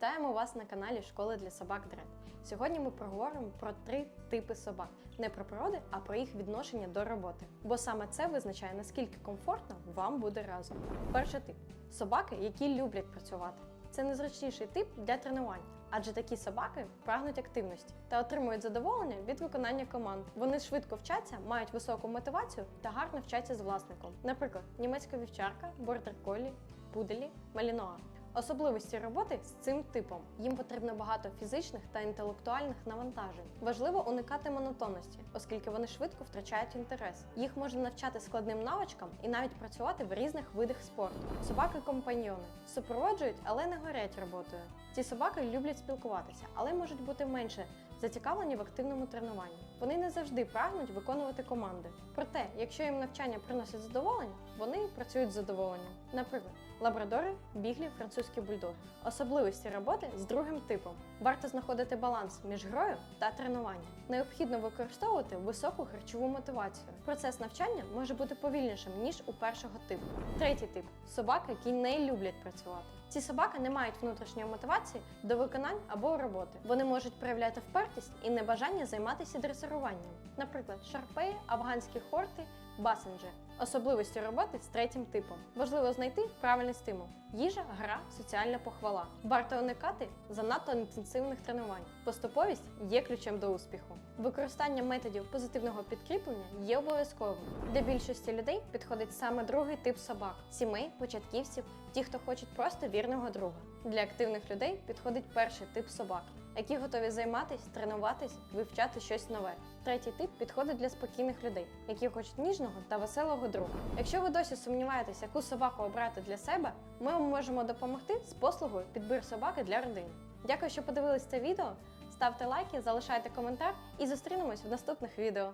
Вітаємо вас на каналі Школи для собак Дред. Сьогодні ми проговоримо про три типи собак: не про породи, а про їх відношення до роботи. Бо саме це визначає наскільки комфортно вам буде разом. Перший тип собаки, які люблять працювати. Це незручніший тип для тренувань, адже такі собаки прагнуть активності та отримують задоволення від виконання команд. Вони швидко вчаться, мають високу мотивацію та гарно вчаться з власником. Наприклад, німецька вівчарка, бордер колі, пуделі, маліноа. Особливості роботи з цим типом їм потрібно багато фізичних та інтелектуальних навантажень. Важливо уникати монотонності, оскільки вони швидко втрачають інтерес. Їх можна навчати складним навичкам і навіть працювати в різних видах спорту. Собаки-компаньйони супроводжують, але не горять роботою. Ці собаки люблять спілкуватися, але можуть бути менше зацікавлені в активному тренуванні. Вони не завжди прагнуть виконувати команди. Проте, якщо їм навчання приносить задоволення, вони працюють з задоволенням. Наприклад, лабрадори, біглі, французькі бульдоги. Особливості роботи з другим типом. Варто знаходити баланс між грою та тренуванням. Необхідно використовувати високу харчову мотивацію. Процес навчання може бути повільнішим ніж у першого типу. Третій тип собаки, які не люблять працювати. Ці собаки не мають внутрішньої мотивації до виконань або роботи. Вони можуть проявляти впертість і небажання займатися дресируванням. Наприклад, шарпеї, афганські хорти, басенджі. Особливості роботи з третім типом. Важливо знайти правильний стимул: їжа, гра, соціальна похвала. Варто уникати занадто інтенсивних тренувань. Поступовість є ключем до успіху. Використання методів позитивного підкріплення є обов'язковим. Для більшості людей підходить саме другий тип собак: сімей, початківців, ті, хто хочуть просто вірного друга. Для активних людей підходить перший тип собак, які готові займатися, тренуватись, вивчати щось нове. Третій тип підходить для спокійних людей, які хочуть ніжного та веселого друга. Якщо ви досі сумніваєтесь, яку собаку обрати для себе, ми вам можемо допомогти з послугою підбір собаки для родини. Дякую, що подивились це відео. Ставте лайки, залишайте коментар і зустрінемось в наступних відео.